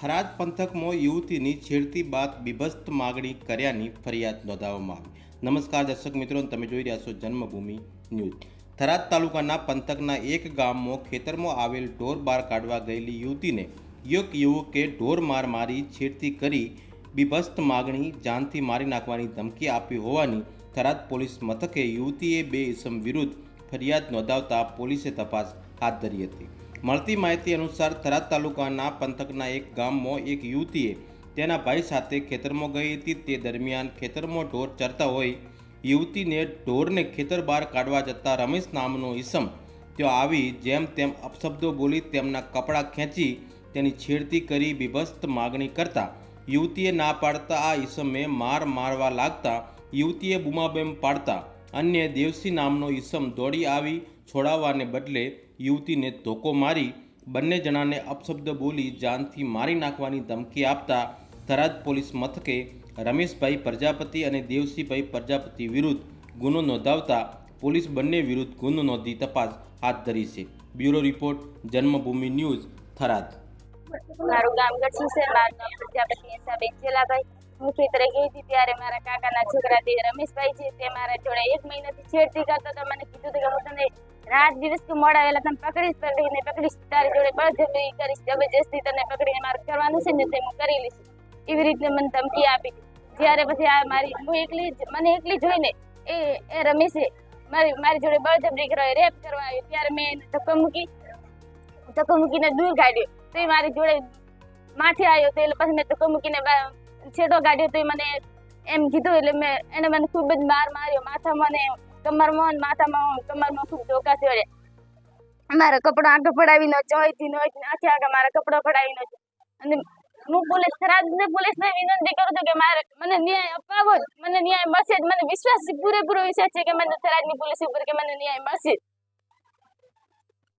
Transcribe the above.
થરાદ પંથકમાં યુવતીની છેડતી બાદ બીભત્સ માગણી કર્યાની ફરિયાદ નોંધાવવામાં આવી. નમસ્કાર દર્શક મિત્રો, તમે જોઈ રહ્યા છો જન્મભૂમિ ન્યૂઝ. થરાદ તાલુકાના પંથકના એક ગામમાં ખેતરમાં આવેલ ઢોર બાર કાઢવા ગયેલી યુવતીને એક યુવકે ઢોર માર મારી છેડતી કરી બીભત્સ માગણી જાનથી મારી નાખવાની ધમકી આપી હોવાની થરાદ પોલીસ મથકે યુવતીએ બે ઇસમ વિરુદ્ધ ફરિયાદ નોંધાવતા પોલીસે તપાસ હાથ ધરી હતી. મળતી માહિતી અનુસાર થરાદ તાલુકાના પંથકના એક ગામમાં એક યુવતીએ તેના ભાઈ સાથે ખેતરમાં ગઈ હતી. તે દરમિયાન ખેતરમાં ઢોર ચરતા હોય યુવતીને ઢોરને ખેતર બહાર કાઢવા જતાં રમેશ નામનો ઈસમ ત્યાં આવી જેમ તેમ અપશબ્દો બોલી તેમના કપડાં ખેંચી તેની છેડતી કરી બીભસ્ત માગણી કરતા યુવતીએ ના પાડતા આ ઈસમે માર મારવા લાગતા યુવતીએ બુમાબેમ પાડતા અન્ય દેવસી નામનો ઈસમ દોડી આવી છોડાવવાને બદલે યુવતીને ધોકો મારી બંને જણાને અપશબ્દ બોલી જાનથી મારી નાખવાની ધમકી આપતા થરાદ પોલીસ મથકે રમેશભાઈ પ્રજાપતિ અને દેવસિંહભાઈ પ્રજાપતિ વિરુદ્ધ ગુનો નોંધાવતા પોલીસ બંને વિરુદ્ધ ગુનો નોંધી તપાસ હાથ ધરી છે. Bureau report, Janmabhoomi news, Tharad. મારું ગામ ગઢસુ છે મારું નામ પ્રજાપતિ હિસાબેન ચેલાભાઈ હું ખેતરે ગઈ હતી ત્યારે મારા કાકાના છોકરા તે રમેશભાઈ છે, તે મારા જોડે એક મહિનાથી છેડતી કરતા તો મને કીધું હતું કે હું તને રાત દિવસ તું મોડા વહેલા તને પકડીશ પકડીને પકડીશ, તારી જોડે બળજબરી કરીશ, જબરજસ્તી તને પકડીને મારે કરવાનું છે ને તે હું કરી લઈશ. એવી રીતે મને ધમકી આપી. જ્યારે પછી આ મારી, હું એકલી મને એકલી જોઈને એ એ રમેશે મારી મારી જોડે બળજબરી કરવા, રેપ કરવા આવ્યો ત્યારે મેં એને ધક્કો મૂકી, ધક્કો મૂકીને દૂર કાઢ્યો. તો એ મારી જોડે માથે આવ્યો તો એટલે પછી મેં ધક્કો મૂકીને છેડો કાઢ્યો. તો એ મને એમ કીધું એટલે મેં, એને મને ખૂબ જ માર માર્યો. માથા ને કમરમાં ને માથામાં કમરમાં ખૂબ ધોકા થયો મારા કપડા આગળ પડાવીને જોઈથી નોઈથી આખે આગળ મારા કપડા છે અને હું પોલીસ ખરાબ પોલીસને વિનંતી કરું છું કે મારે મને ન્યાય અપાવો મને ન્યાય મળશે મને વિશ્વાસ પૂરેપૂરો વિશ્વાસ છે કે મને થરાદની પોલીસ ઉપર કે મને ન્યાય મળશે